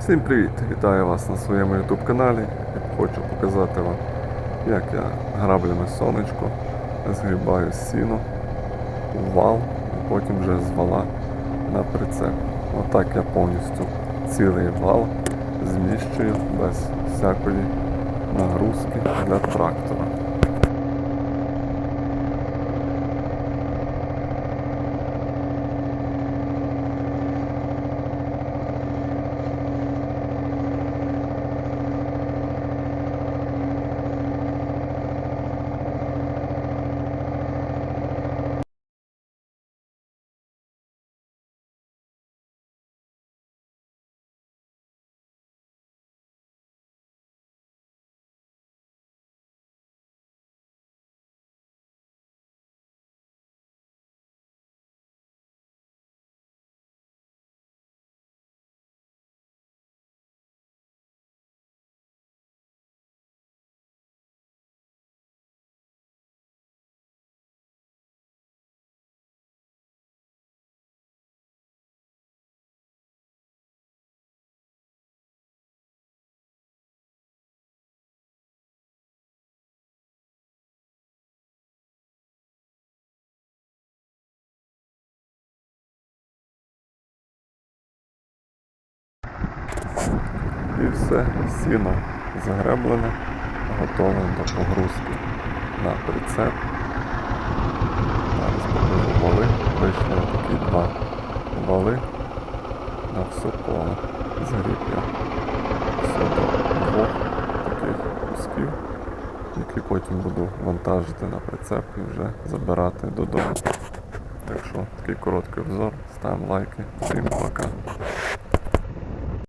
Всім привіт! Вітаю вас на своєму YouTube каналі. Хочу показати вам, як я граблями сонечко згрібаю сіно у вал і потім вже з вала на прицеп. Отак я повністю цілий вал зміщую без всякої нагрузки для трактора. І все, сіно загреблене, готове до погрузки на прицеп. Зараз покажу вали. Вийшли такі два вали на все поле. Згріб я все до двох таких кусків, які потім буду вантажити на прицеп і вже забирати додому. Так що такий короткий обзор. Ставимо лайки. Всім пока.